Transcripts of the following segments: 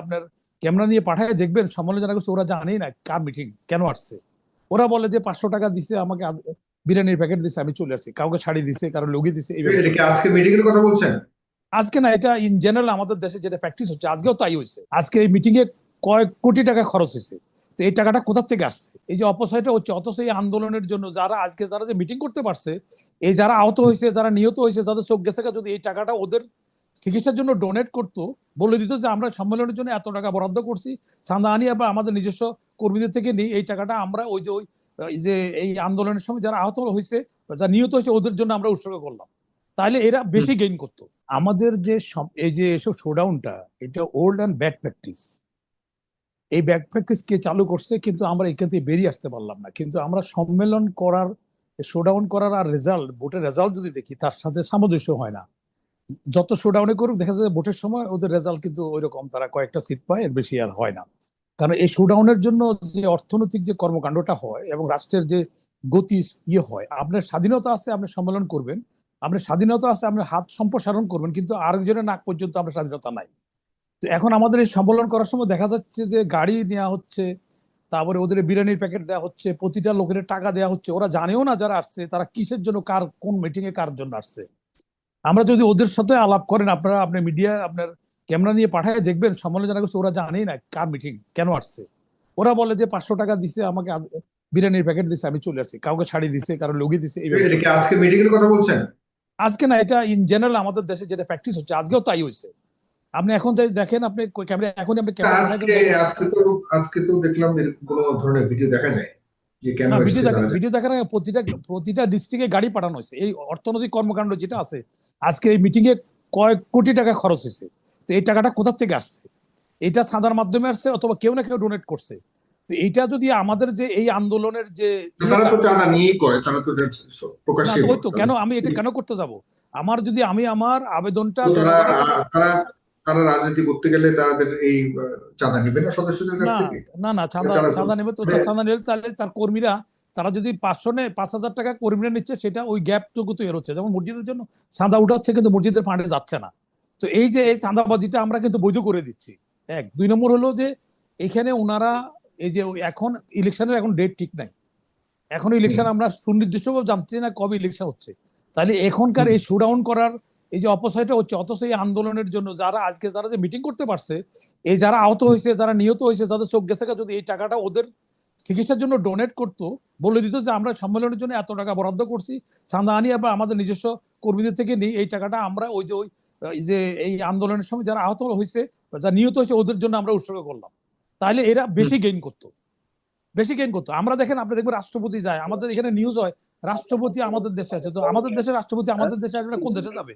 আপনার ক্যামেরা নিয়ে পাঠায় দেখবেন সম্মেলন জানা করছে ওরা জানেই না কার মিটিং কেন আসছে। ওরা বলে যে পাঁচশো টাকা দিছে আমাকে বিরিয়ানির প্যাকেট দিছে আমি চলে আসছি। কাউকে শাড়ি দিছে কারও লগি দিছে আসছে। আজকে মিটিং এর কথা বলছেন? আজকে না এটা ইন জেনারেল আমাদের দেশে যেটা প্র্যাকটিস হচ্ছে আজকেও তাই হয়েছে। আজকে এই মিটিং এ কয়েক কোটি টাকা খরচ হয়েছে। তো এই টাকাটা কোথা থেকে আসছে? এই যে অপচয়টা হচ্ছে অথচ এই আন্দোলনের জন্য যারা আজকে যারা যে মিটিং করতে পারছে এই যারা আহত হয়েছে যারা নিহত হয়েছে যাদের চোখ গেছে যদি এই টাকাটা ওদের চিকিৎসার জন্য ডোনেট করতো বলে দিত যে আমরা সম্মেলনের জন্য এত টাকা বরাদ্দ করছি। চাঁদা আনি আবার আমাদের নিজস্ব কর্মীদের থেকে নিই। এই টাকাটা আমরা ওই যে ওই যে এই আন্দোলনের সময় যারা আহত হয়েছে বা যারা নিহত হয়েছে ওদের জন্য আমরা উৎসর্গ করলাম। তাহলে এরা বেশি গেইন করতো। আমাদের যে এই যে এসব শোডাউনটা এটা ওল্ড অ্যান্ড ব্যাড প্র্যাকটিস এই ব্যাড প্র্যাকটিস কে চালু করছে কিন্তু আমরা এখান থেকে বেরিয়ে আসতে পারলাম না। কিন্তু আমরা সম্মেলন করার শোডাউন করার আর রেজাল্ট ভোটের রেজাল্ট যদি দেখি তার সাথে সামঞ্জস্য হয় না। যত শোডাউনে করুক, দেখা যায় ভোটের সময় ওদের রেজাল্ট কিন্তু ওই রকম তারা কয়েকটা সিট পায়, এর বেশি আর হয় না। কারণ এই শোডাউনের জন্য যে অর্থনৈতিক যে কর্মকাণ্ডটা হয় এবং রাষ্ট্রের যে গতি ইয়ে হয়, আপনার স্বাধীনতা আছে, আপনি সম্মেলন করবেন। আপনার স্বাধীনতা আছে, আপনার হাত সম্প্রসারণ করবেন, কিন্তু আরেকজনের নাক পর্যন্ত আপনার স্বাধীনতা নাই। তো এখন আমাদের এই সম্মেলন করার সময় দেখা যাচ্ছে যে গাড়ি নেওয়া হচ্ছে, তারপরে ওদের বিরিয়ানির প্যাকেট দেওয়া হচ্ছে, প্রতিটা লোকের টাকা দেওয়া হচ্ছে। ওরা জানেও না যারা আসছে, তারা কিসের জন্য, কার, কোন মিটিং এ কার জন্য আসছে। আমরা যদি ওদের সাথে আলাপ করেন আপনারা আপনার মিডিয়া আপনার ক্যামেরা নিয়ে পাঠায় দেখবেন সম্মেলন জানা করছে ওরা জানেই না কার মিটিং কেন আসছে। ওরা বলে যে পাঁচশো টাকা দিছে আমাকে বিরিয়ানির প্যাকেট দিছে আমি চলে আসছি। কাউকে শাড়ি দিছে কারও লগি দিছে আসছে। আজকে মিটিং এর কথা বলছেন? আজকে না এটা ইন জেনারেল আমাদের দেশে যেটা প্র্যাকটিস হচ্ছে আজকেও তাই হয়েছে। আপনি এখন যাই দেখেন আপনি ক্যামেরা এখন আপনি ক্যামেরা আজকে তো আজকে তো দেখলাম এরকম কোনো ধরনের ভিডিও দেখা যায় ভিডিও দেখার আগে প্রতিটা প্রতিটা ডিস্ট্রিক্টে গাড়ি পাঠানো হয়েছে। এই অর্থনৈতিক কর্মকাণ্ড যেটা আছে আজকে এই মিটিং এ কয়েক কোটি টাকা খরচ হয়েছে। তো এই টাকাটা কোথা থেকে আসছে? এটা চাঁদার মাধ্যমে আসছে অথবা কেউ না কেউ ডোনেট করছে। তো এইটা যদি আমাদের যে এই আন্দোলনের যে এটা। কেন আমি এটা কেন করতে যাব? আমার যদি আমি আমার আবেদনটা তারা রাজনীতি করতে গেলে তাদের এই চাঁদা নেবে না সদস্যদের কাছ থেকে? না না চাঁদা চাঁদা নেবে। তো হ্যাঁ। চাঁদা নিলে তাহলে তার কর্মীরা তারা যদি পাঁচশো নেয় পাঁচ হাজার টাকা কর্মীরা নিচ্ছে সেটা ওই গ্যাপ টুকু তৈরি হচ্ছে। যেমন মসজিদের জন্য চাঁদা উঠাচ্ছে কিন্তু মসজিদের ফান্ডে যাচ্ছে না। তো এই যে এই চাঁদাবাজিটা আমরা কিন্তু বৈধ করে দিচ্ছি। এক। দুই নম্বর হলো যে এখানে ওনারা এই যে এখন ইলেকশনের এখন ডেট ঠিক নাই। এখন ইলেকশন আমরা সুনির্দিষ্টভাবে জানছি না কবে ইলেকশন হচ্ছে। তাহলে এখনকার এই শোডাউন করার এই যে অপচয়টা হচ্ছে অথচ এই আন্দোলনের জন্য যারা আজকে যারা যে মিটিং করতে পারছে এই যারা আহত হয়েছে যারা নিহত হয়েছে যাদের চোখ গেছে যদি এই টাকাটা ওদের চিকিৎসার জন্য ডোনেট করতো বলে দিত যে আমরা সম্মেলনের জন্য এত টাকা বরাদ্দ করছি চাঁদা আনি আবার আমাদের নিজস্ব কর্মীদের থেকে নিই এই টাকাটা আমরা ওই যে ওই যে এই আন্দোলনের সময় যারা আহত হয়েছে যারা নিহত হয়েছে ওদের জন্য আমরা উৎসর্গ করলাম। তাহলে এরা বেশি গেইন করতো। বেশি গেইন করতো। আমরা দেখেন আপনি দেখবেন রাষ্ট্রপতি যায় আমাদের এখানে নিউজ হয় রাষ্ট্রপতি আমাদের দেশে আছে, তো আমাদের দেশের রাষ্ট্রপতি আমাদের দেশে আসবে কোন দেশে যাবে?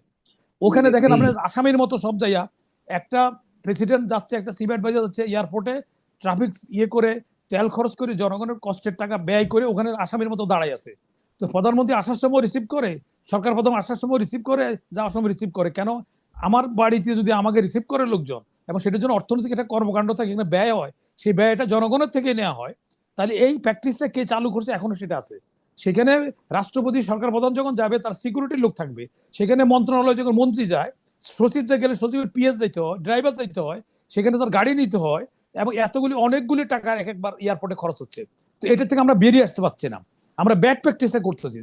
ওখানে দেখেন। আপনার আসামের মতো সব জায়গা। একটা প্রেসিডেন্ট যাচ্ছে, একটা সিভ অ্যাডভাইজার যাচ্ছে এয়ারপোর্টে ট্রাফিক ইয়ে করে, তেল খরচ করে, জনগণের কষ্টের টাকা ব্যয় করে ওখানে আসামের মতো দাঁড়ায় আছে। তো প্রধানমন্ত্রী আসার সময় রিসিভ করে, সরকার প্রথম আসার সময় রিসিভ করে, যাওয়ার সময় রিসিভ করে। কেন? আমার বাড়িতে যদি আমাকে রিসিভ করে লোকজন, এবং সেটার জন্য অর্থনৈতিক একটা কর্মকাণ্ড থাকে এখানে ব্যয় হয়, সেই ব্যয়টা জনগণের থেকে নেওয়া হয়, তাহলে এই প্র্যাকটিসটা কে চালু করছে? এখনও সেটা আছে। সেখানে রাষ্ট্রপতি সরকার প্রধান যখন যাবে, তার সিকিউরিটির লোক থাকবে। সেখানে মন্ত্রণালয় যখন মন্ত্রী যায়, সচিব যা গেলে সচিবের পিএস যাইতে হয় ড্রাইভার যাইতে হয়, সেখানে তার গাড়ি নিতে হয়, এবং এতগুলি অনেকগুলি টাকা এক একবার এয়ারপোর্টে খরচ হচ্ছে। তো এটা থেকে আমরা বেরিয়ে আসতে পারছি না। আমরা ব্যাড প্র্যাকটিসে করতেছি।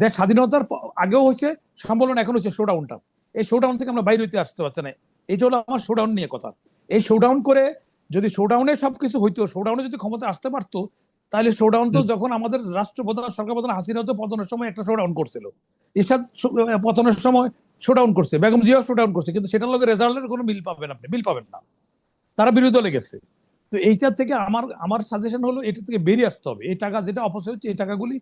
দেশ স্বাধীনতার আগেও হয়েছে, সম্মেলন এখন হচ্ছে শোডাউনটা এই শোডাউন থেকে আমরা বাইরে হইতে আসতে পারছি না। এটা হলো আমার শোডাউন নিয়ে কথা। এই শোডাউন করে যদি শোডাউনে সবকিছু হইতো শোডাউনে যদি ক্ষমতা আসতে পারতো তাহলে শোডাউন তো যখন আমাদের রাষ্ট্রপ্রধান সরকার প্রধান হাসিনা তো পতনের সময় একটা শোডাউন করছিল। শো- পতনের সময় শোডাউন করছে বেগম জিয়াও শোডাউন করছে কিন্তু সেটার লগে রেজাল্টের কোনো মিল পাবেন আপনি মিল পাবেন না। তারা বিরোধী দলে গেছে। তো এইটার থেকে আমার আমার সাজেশন হলো এটা থেকে বেরিয়ে আসতে হবে। এই টাকা যেটা অপচয় হচ্ছে এই টাকাগুলি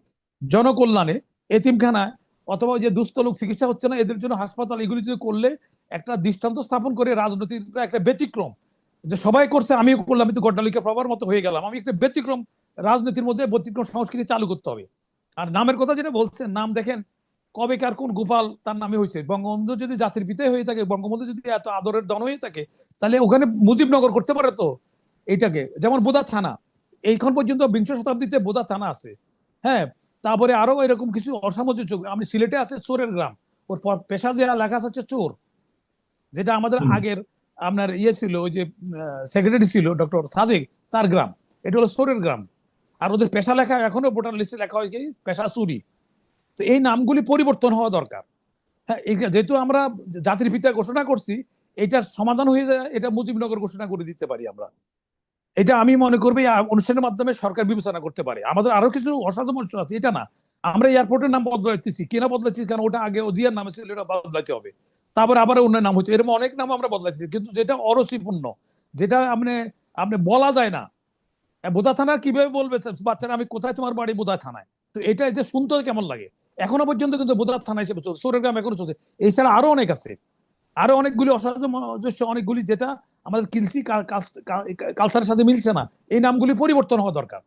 জনকল্যাণে এতিমখানায় অথবা যে দুস্থ লোক চিকিৎসা হচ্ছে না এদের জন্য হাসপাতাল এগুলি যদি করলে একটা দৃষ্টান্ত স্থাপন করে রাজনৈতিক একটা ব্যতিক্রম। যে সবাই করছে আমিও করলাম আমি তো গড্ডালিকা প্রবার মতো হয়ে গেলাম। আমি একটা ব্যতিক্রম রাজনীতির মধ্যে ব্যতিক্রম সংস্কৃতি চালু করতে হবে। আর নামের কথা যেটা বলছেন নাম দেখেন কবে কার কোন গোপাল তার নামে হয়েছে বঙ্গবন্ধু যদি জাতির পিতাই হয়ে থাকে বঙ্গবন্ধু যদি এত আদরের দন হয়ে থাকে তাহলে ওখানে মুজিবনগর করতে পারে তো এইটাকে। যেমন বোদা থানা এইখন পর্যন্ত বিংশ শতাব্দীতে বোদা থানা আছে। হ্যাঁ তারপরে আরও এরকম কিছু অসামঞ্জস্য আমি সিলেটে আছে চোরের গ্রাম। ওর পর পেশা দেওয়া লেখা আছে চোর যেটা আমাদের আগের আপনার ইয়ে ছিল ওই যে সেক্রেটারি ছিল ডক্টর সাদেক তার গ্রাম। এটা হলো সোরের গ্রাম। আর ওদের পেশা লেখা এখনও ভোটার লিস্টে লেখা হয় কি? পেশা চুরি। তো এই নামগুলি পরিবর্তন হওয়া দরকার। হ্যাঁ যেহেতু আমরা জাতির পিতা ঘোষণা করছি, এটার সমাধান হয়ে যায়, এটা মুজিবনগর ঘোষণা করে দিতে পারি আমরা। এটা আমি মনে করব অনুষ্ঠানের মাধ্যমে সরকার বিবেচনা করতে পারে। আমাদের আরও কিছু অসামঞ্জস্য আছে, এটা না। আমরা এয়ারপোর্টের নাম বদলাইতেছি। কেনা বদলাইছি কারণ ওটা আগে ওজিয়ার নামে ছিল, এটা বদলাইতে হবে। তারপরে আবার অন্য নাম হচ্ছে। এরকম অনেক নাম আমরা বদলাইতেছি, কিন্তু যেটা অরসিপূর্ণ, যেটা আপনি আপনি বলা যায় না। বোধা থানা কীভাবে বলবে বাচ্চারা আমি কোথায় তোমার বাড়ি? বোধা থানায়। তো এটা যে শুনতে কেমন লাগে? এখনও পর্যন্ত কিন্তু বোধা থানা হিসেবে চলছে সোরেগ্রাম এখনও চলছে। এছাড়া আরও অনেক আছে। আরও অনেকগুলি অসামঞ্জস্য অনেকগুলি যেটা আমাদের কিলসি কালচারের সাথে মিলছে না এই নামগুলি পরিবর্তন হওয়া দরকার।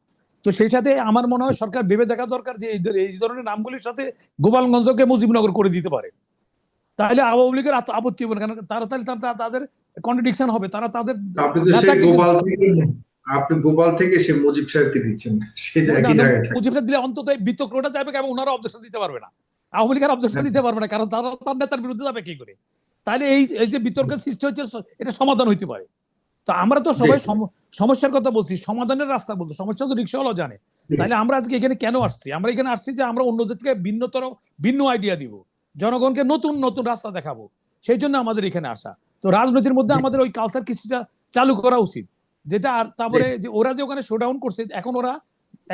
তো সেই সাথে আমার মনে হয় সরকার ভেবে দেখা দরকার যে এই ধর- এই ধরনের নামগুলির সাথে গোপালগঞ্জকে মুজিবনগর করে দিতে পারে। তাহলে আওয়ামী লীগের আপত্তি হবে না কারণ তারা তাহলে তারা- তাদের কন্ট্রাডিকশন হবে তারা তাদের আপনি গোপাল থেকে সে মুজিব সাহেবকে দিচ্ছেন। সে একই জায়গায় থাকে। দিলে অন্তত এই বিতর্কটা যাবে এবং ওনারা অবজেকশন দিতে পারবে না। আওয়ামী লীগের অবজেকশন দিতে পারবে না কারণ তারা তার নেতার বিরুদ্ধে যাবে কি করে? তাহলে এই এই যে বিতর্কের সৃষ্টি হচ্ছে এটা সমাধান হইতে পারে। তো আমরা তো সবাই সমস্যার কথা বলছি সমাধানের রাস্তা বলতে সমস্যা তো রিক্সাওয়ালাও জানে। তাহলে আমরা আজকে এখানে কেন আসছি? আমরা এখানে আসছি যে আমরা অন্যদের থেকে ভিন্নতর ভিন্ন আইডিয়া দিব। জনগণকে নতুন নতুন রাস্তা দেখাবো। সেই জন্য আমাদের এখানে আসা। তো রাজনীতির মধ্যে আমাদের ওই কালচার কিছুটা চালু করা উচিত। যেটা আর তারপরে যে ওরা যে ওখানে শোডাউন করছে এখন ওরা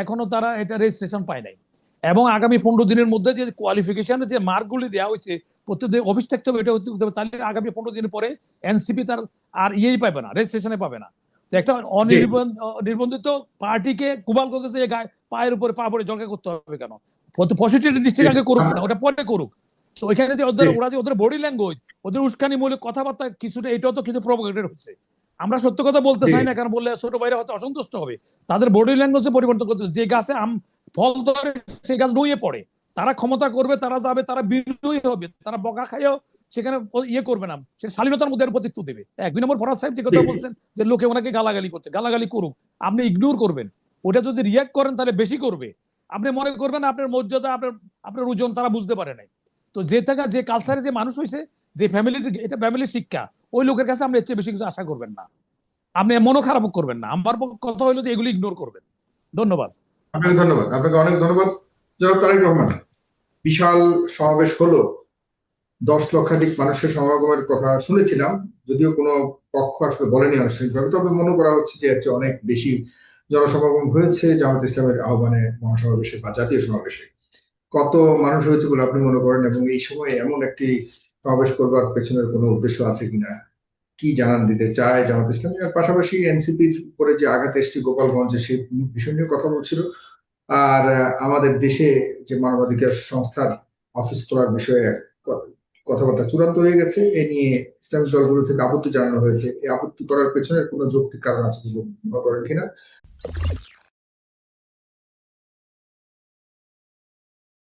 এখনও তারা এটা রেজিস্ট্রেশন পায় নাই। এবং আগামী পনেরো দিনের মধ্যে যে কোয়ালিফিকেশনের যে মার্কগুলি দেওয়া হয়েছে প্রত্যেক অফিস থাকতে হবে এটা হবে তাহলে আগামী পনেরো দিন পরে এনসিপি তার আর ইয়েই পাবে না রেজিস্ট্রেশনে পাবে না। তো একটা অনির্বন্ধ নির্বন্ধিত পার্টিকে কুবালগঞ্জে যে গায়ে পায়ের উপরে পা পড়ে জলকা করতে হবে কেন? পজিটিভ ডিস্ট্রিক্ট আগে করুক না ওটা পরে করুক। তো ওইখানে যে ওদের ওরা যে ওদের বডি ল্যাঙ্গুয়েজ ওদের উস্কানিমূলক কথাবার্তা কিছুটা এটাও তো কিন্তু প্রভোকেটেড হচ্ছে। আমরা সত্য কথা বলতে চাই না কারণ বললে ছোট ভাইরা হয়তো অসন্তুষ্ট হবে। তাদের বডি ল্যাঙ্গুয়েজে পরিবর্তন করতে যে গাছে আম ফল ধরে সেই গাছ নুয়ে পড়ে। তারা ক্ষমতা করবে তারা যাবে তারা বিজয়ী হবে। তারা বকা খাইও সেখানে ইয়ে করবে না। সে শালীনতার মধ্যে প্রতিত্ব দেবে। এক দুই নম্বর ফরাজ সাহেব যে কথা বলছেন যে লোকে ওনাকে গালাগালি করছে। গালাগালি করুক। আপনি ইগনোর করবেন। ওটা যদি রিয়াক্ট করেন তাহলে বেশি করবে। আপনি মনে করবেন আপনার মর্যাদা আপনার আপনার ওজন তারা বুঝতে পারে নাই। তো যে থাকা যে কালচারে যে মানুষ হয়েছে যে ফ্যামিলির এটা ফ্যামিলির শিক্ষা। ওই লোকের কাছে আপনি চেয়ে বেশি কিছু আশা করবেন না। আপনি মনও খারাপ করবেন না। আমার কথা হলো যে এগুলি ইগনোর করবেন। ধন্যবাদ। আপনাকে ধন্যবাদ। আপনাকে অনেক ধন্যবাদ। জনাব তারেক রহমান, বিশাল সমাবেশ হলো। দশ লক্ষাধিক মানুষের সমাগমের কথা শুনেছিলাম। যদিও কোনো পক্ষ আসলে বলেনি আনুষ্ঠানিকভাবে। তবে মনে করা হচ্ছে যে চেয়ে অনেক বেশি জনসমাগম হয়েছে জামাত ইসলামের আহ্বানে, মহাসমাবেশে বা জাতীয় সমাবেশে। কত মানুষ হয়েছে বলে আপনি মনে করেন? এবং এই সময় এমন একটি সমাবেশ করবার পেছনের কোনো উদ্দেশ্য আছে কিনা? কি জানান দিতে চায় জামাত ইসলামী? আর পাশাপাশি এনসিপির উপরে যে আঘাত এসছে গোপালগঞ্জে, সেই বিষয় নিয়ে কথা বলছিল। আর আমাদের দেশে যে মানবাধিকার সংস্থার অফিস করার বিষয়ে কথাবার্তা চূড়ান্ত হয়ে গেছে। এ নিয়ে ইসলামিক দলগুলো থেকে আপত্তি জানানো হয়েছে। এই আপত্তি করার পেছনের কোনো যৌক্তিক কারণ আছে বলে মনে করেন কিনা?